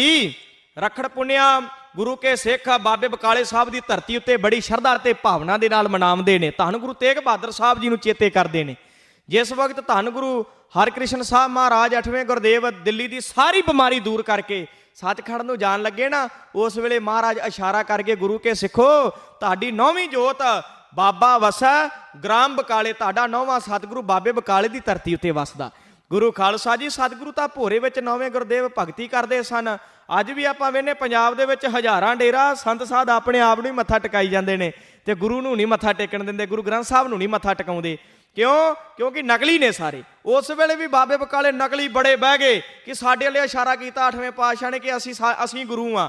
ਜੀ ਰਖੜ ਪੁੰਨਿਆ ਗੁਰੂ ਕੇ ਸਿੱਖ ਬਾਬੇ ਬਕਾਲੇ ਸਾਹਿਬ ਦੀ ਧਰਤੀ ਉੱਤੇ ਬੜੀ ਸ਼ਰਧਾ ਤੇ ਭਾਵਨਾ ਦੇ ਨਾਲ ਮਨਾਉਂਦੇ ਨੇ। ਧੰਨ ਗੁਰੂ ਤੇਗ ਬਹਾਦਰ ਸਾਹਿਬ ਜੀ ਨੂੰ ਚੇਤੇ ਕਰਦੇ ਨੇ। ਜਿਸ ਵਕਤ ਧੰਨ ਗੁਰੂ ਹਰਕ੍ਰਿਸ਼ਨ ਸਾਹਿਬ ਮਹਾਰਾਜ 8ਵੇਂ ਗੁਰਦੇਵ ਦਿੱਲੀ ਦੀ ਸਾਰੀ ਬਿਮਾਰੀ ਦੂਰ ਕਰਕੇ ਸੱਚਖੰਡ ਨੂੰ ਜਾਣ ਲੱਗੇ ਨਾ, ਉਸ ਵੇਲੇ ਮਹਾਰਾਜ ਇਸ਼ਾਰਾ ਕਰਕੇ ਗੁਰੂ ਕੇ ਸਿੱਖੋ, ਤੁਹਾਡੀ ਨੌਵੀਂ ਜੋਤ ਬਾਬਾ ਵਸਾ, ਗ੍ਰਾਮ ਬਕਾਲੇ, ਤੁਹਾਡਾ ਨੌਵਾਂ ਸਤਿਗੁਰੂ ਬਾਬੇ ਬਕਾਲੇ ਦੀ ਧਰਤੀ ਉੱਤੇ ਵਸਦਾ। ਗੁਰੂ ਖਾਲਸਾ ਜੀ ਸਤਿਗੁਰੂ ਤਾਂ ਭੋਰੇ ਵਿੱਚ ਨੌਵੇਂ ਗੁਰਦੇਵ ਭਗਤੀ ਕਰਦੇ ਸਨ। ਅੱਜ ਵੀ ਆਪਾਂ ਵੇਨੇ ਪੰਜਾਬ ਦੇ ਵਿੱਚ ਹਜ਼ਾਰਾਂ ਡੇਰਾ ਸੰਤ ਸਾਧ ਆਪਣੇ ਆਪ ਨੂੰ ਹੀ ਮੱਥਾ ਟਿਕਾਈ ਜਾਂਦੇ ਨੇ ਤੇ ਗੁਰੂ ਨੂੰ ਨਹੀਂ ਮੱਥਾ ਟੇਕਣ ਦਿੰਦੇ, ਗੁਰੂ ਗ੍ਰੰਥ ਸਾਹਿਬ ਨੂੰ ਨਹੀਂ ਮੱਥਾ ਟਿਕਾਉਂਦੇ। ਕਿਉਂ? ਕਿਉਂਕਿ ਨਕਲੀ ਨੇ ਸਾਰੇ। ਉਸ ਵੇਲੇ ਵੀ ਬਾਬੇ ਬਕਾਲੇ ਨਕਲੀ ਬੜੇ ਬਹਿ ਗਏ ਕਿ ਸਾਡੇ ਲਈ ਇਸ਼ਾਰਾ ਕੀਤਾ 8ਵੇਂ ਪਾਤਸ਼ਾਹ ਨੇ ਕਿ ਅਸੀਂ ਸਾ- ਅਸੀਂ ਗੁਰੂ ਆ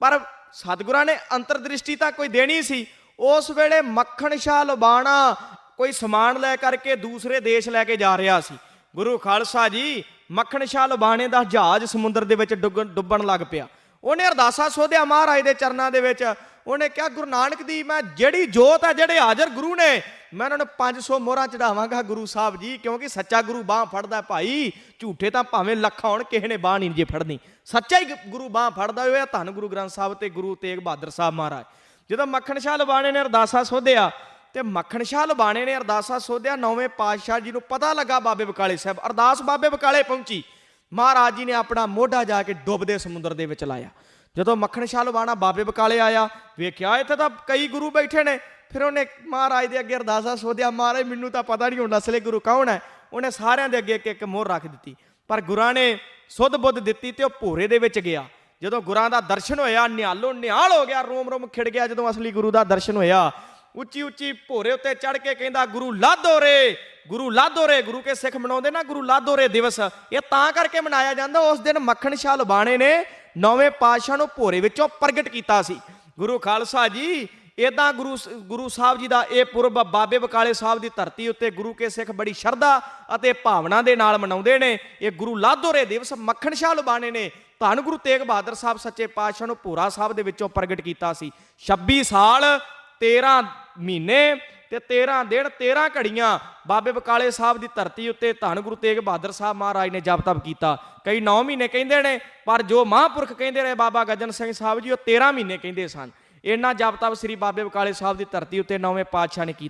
ਪਰ ਸਤਿਗੁਰਾਂ ਨੇ ਅੰਤਰਦ੍ਰਿਸ਼ਟੀ ਤਾਂ ਕੋਈ ਦੇਣੀ ਸੀ। ਉਸ ਵੇਲੇ ਮੱਖਣ ਸ਼ਾਹ ਲੁਬਾਣਾ ਕੋਈ ਸਮਾਨ ਲੈ ਕਰਕੇ ਦੂਸਰੇ ਦੇਸ਼ ਲੈ ਕੇ ਜਾ ਰਿਹਾ ਸੀ। ਗੁਰੂ ਖਾਲਸਾ ਜੀ ਮੱਖਣ ਸ਼ਾਹ ਲੁਬਾਣੇ ਦਾ ਜਹਾਜ਼ ਸਮੁੰਦਰ ਦੇ ਵਿੱਚ ਡੁੱਗਣ- ਡੁੱਬਣ ਲੱਗ ਪਿਆ। ਉਹਨੇ ਅਰਦਾਸਾ ਸੋਧਿਆ ਮਹਾਰਾਜ ਦੇ ਚਰਨਾਂ ਦੇ ਵਿੱਚ। ਉਹਨੇ ਕਿਹਾ, ਗੁਰੂ ਨਾਨਕ ਦੀ ਮੈਂ ਜਿਹੜੀ ਜੋਤ ਹੈ, ਜਿਹੜੇ ਹਾਜ਼ਰ ਗੁਰੂ ਨੇ, ਮੈਂ ਉਹਨਾਂ ਨੂੰ 500 ਮੋਹਰਾਂ ਚੜਾਵਾਂਗਾ ਗੁਰੂ ਸਾਹਿਬ ਜੀ, ਕਿਉਂਕਿ ਸੱਚਾ ਗੁਰੂ ਬਾਹ ਫੜਦਾ ਭਾਈ। ਝੂਠੇ ਤਾਂ ਭਾਵੇਂ ਲੱਖ ਹੋਣ, ਕਿਸੇ ਨੇ ਬਾਹ ਨਹੀਂ ਜੇ ਫੜਨੀ। ਸੱਚਾ ਹੀ ਗੁਰੂ ਬਾਹ ਫੜਦਾ ਹੋਇਆ ਧੰਨ ਗੁਰੂ ਗ੍ਰੰਥ ਸਾਹਿਬ ਤੇ ਗੁਰੂ ਤੇਗ ਬਹਾਦਰ ਸਾਹਿਬ ਮਹਾਰਾਜ। ਜਦੋਂ ਮੱਖਣ ਸ਼ਾਹ ਲਬਾਣੇ ਨੇ ਅਰਦਾਸਾ ਸੋਧਿਆ ਤੇ ਮੱਖਣ ਸ਼ਾਹ ਲਬਾਣੇ ਨੇ ਅਰਦਾਸਾ ਸੋਧਿਆ, ਨੌਵੇਂ ਪਾਤਸ਼ਾਹ ਜੀ ਨੂੰ ਪਤਾ ਲੱਗਾ ਬਾਬੇ ਬਕਾਲੇ ਸਾਹਿਬ। ਅਰਦਾਸ ਬਾਬੇ ਬਕਾਲੇ ਪਹੁੰਚੀ। ਮਹਾਰਾਜ ਜੀ ਨੇ ਆਪਣਾ ਮੋਢਾ ਜਾ ਕੇ ਡੁੱਬਦੇ ਸਮੁੰਦਰ ਦੇ ਵਿੱਚ ਲਾਇਆ। ਜਦੋਂ ਮੱਖਣ ਸ਼ਾਹ ਲਵਾਣਾ ਬਾਬੇ ਬਕਾਲੇ ਆਇਆ, ਵੇਖਿਆ ਇੱਥੇ ਤਾਂ ਕਈ ਗੁਰੂ ਬੈਠੇ ਨੇ। ਫਿਰ ਉਹਨੇ ਮਹਾਰਾਜ ਦੇ ਅੱਗੇ ਅਰਦਾਸਾ ਸੋਧਿਆ, ਮਹਾਰਾਜ, ਮੈਨੂੰ ਤਾਂ ਪਤਾ ਨਹੀਂ ਹੁਣ ਅਸਲੇ ਗੁਰੂ ਕੌਣ ਹੈ। ਉਹਨੇ ਸਾਰਿਆਂ ਦੇ ਅੱਗੇ ਇੱਕ ਇੱਕ ਮੋਹਰ ਰੱਖ ਦਿੱਤੀ। ਪਰ ਗੁਰਾਂ ਨੇ ਸੁੱਧ ਬੁੱਧ ਦਿੱਤੀ ਤੇ ਉਹ ਭੋਰੇ ਦੇ ਵਿੱਚ ਗਿਆ। ਜਦੋਂ ਗੁਰਾਂ ਦਾ ਦਰਸ਼ਨ ਹੋਇਆ, ਨਿਹਾਲੋ ਨਿਹਾਲ ਹੋ ਗਿਆ, ਰੋਮ ਰੋਮ ਖਿੜ ਗਿਆ ਜਦੋਂ ਅਸਲੀ ਗੁਰੂ ਦਾ ਦਰਸ਼ਨ ਹੋਇਆ। ਉੱਚੀ ਉੱਚੀ ਭੋਰੇ ਉੱਤੇ ਚੜ ਕੇ ਕਹਿੰਦਾ, ਗੁਰੂ ਲਾਧੋ ਰੇ, ਗੁਰੂ ਲਾਧੋ ਰੇ। ਗੁਰੂ ਕੇ ਸਿੱਖ ਮਨਾਉਂਦੇ ਨਾ, ਗੁਰੂ ਲਾਧੋ ਰੇ ਦਿਵਸ। ਇਹ ਤਾਂ ਕਰਕੇ ਮਨਾਇਆ ਜਾਂਦਾ, ਉਸ ਦਿਨ ਮੱਖਣ ਸ਼ਾਹ ਲਬਾਣੇ ਨੇ ਨੌਵੇਂ ਪਾਤਸ਼ਾਹ ਨੂੰ ਭੋਰੇ ਵਿੱਚੋਂ ਪ੍ਰਗਟ ਕੀਤਾ ਸੀ। ਗੁਰੂ ਖਾਲਸਾ ਜੀ ਇਦਾਂ ਗੁਰੂ ਗੁਰੂ ਸਾਹਿਬ ਜੀ ਦਾ ਇਹ ਪੁਰਬ ਬਾਬੇ ਬਕਾਲੇ ਸਾਹਿਬ ਦੀ ਧਰਤੀ ਉੱਤੇ ਗੁਰੂ ਕੇ ਸਿੱਖ ਬੜੀ ਸ਼ਰਧਾ ਅਤੇ ਭਾਵਨਾ ਦੇ ਨਾਲ ਮਨਾਉਂਦੇ ਨੇ। ਇਹ ਗੁਰੂ ਲਾਧੋਰੇ ਦਿਵਸ ਮੱਖਣ ਸ਼ਾਹ ਲਬਾਣੇ ਨੇ ਧੰਨ ਗੁਰੂ ਤੇਗ ਬਹਾਦਰ ਸਾਹਿਬ ਸੱਚੇ ਪਾਤਸ਼ਾਹ ਨੂੰ ਭੋਰਾ ਸਾਹਿਬ ਦੇ ਵਿੱਚੋਂ ਪ੍ਰਗਟ ਕੀਤਾ ਸੀ। 26 ਸਾਲ 13 ਮਹੀਨੇ ਤੇ 13 ਦਿਨ 13 ਘੜੀਆਂ ਬਾਬੇ ਬਕਾਲੇ ਸਾਹਿਬ ਦੀ ਧਰਤੀ ਉੱਤੇ ਧੰਨ ਗੁਰੂ ਤੇਗ ਬਹਾਦਰ ਸਾਹਿਬ ਮਹਾਰਾਜ ਨੇ ਜਪ ਤਪ ਕੀਤਾ। ਕਈ 9 ਮਹੀਨੇ ਕਹਿੰਦੇ ਨੇ, ਪਰ ਜੋ ਮਹਾਂਪੁਰਖ ਕਹਿੰਦੇ ਰਹੇ ਬਾਬਾ ਗਜਨ ਸਿੰਘ ਸਾਹਿਬ ਜੀ, ਉਹ 13 ਮਹੀਨੇ ਕਹਿੰਦੇ ਸਨ। ਇਹਨਾਂ ਜਪ ਤਪ ਸ੍ਰੀ ਬਾਬੇ ਬਕਾਲੇ ਸਾਹਿਬ ਦੀ ਧਰਤੀ ਉੱਤੇ ਨੌਵੇਂ ਪਾਤਸ਼ਾਹ ਨੇ ਕੀਤਾ।